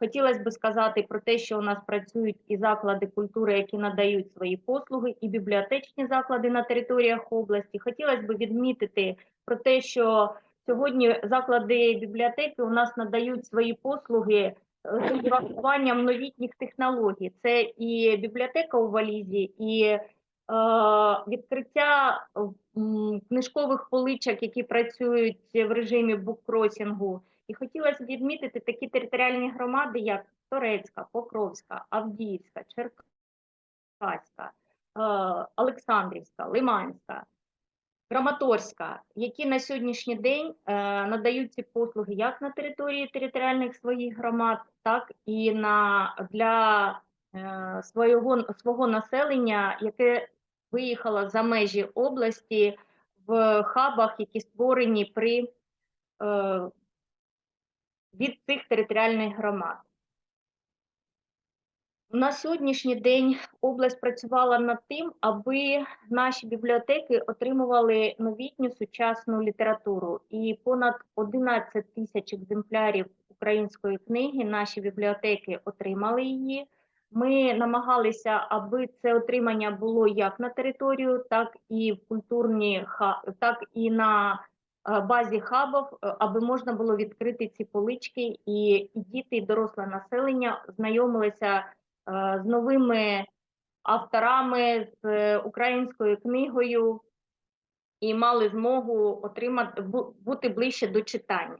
Хотілося б сказати про те, що у нас працюють і заклади культури, які надають свої послуги, і бібліотечні заклади на територіях області. Хотілося б відмітити про те, що сьогодні заклади бібліотеки у нас надають свої послуги е, з урахуванням новітніх технологій. Це і бібліотека у валізі, і е, відкриття книжкових поличок, які працюють в режимі буккросінгу. І хотілося б відмітити такі територіальні громади, як Торецька, Покровська, Авдіївська, Черкаська, е, Олександрівська, Лиманська, Краматорська, які на сьогоднішній день е, надають ці послуги як на території територіальних своїх громад, так і на для е, свого, свого населення, яке виїхало за межі області в хабах, які створені при е, від цих територіальних громад. На сьогоднішній день область працювала над тим, аби наші бібліотеки отримували новітню сучасну літературу. І понад 11 тисяч екземплярів української книги наші бібліотеки отримали її. Ми намагалися, аби це отримання було як на територію, так і в культурні так і на е, базі хабів, е, аби можна було відкрити ці полички, і, діти, і доросле населення знайомилися е, з новими авторами, з українською книгою і мали змогу отримати бу- бути ближче до читання.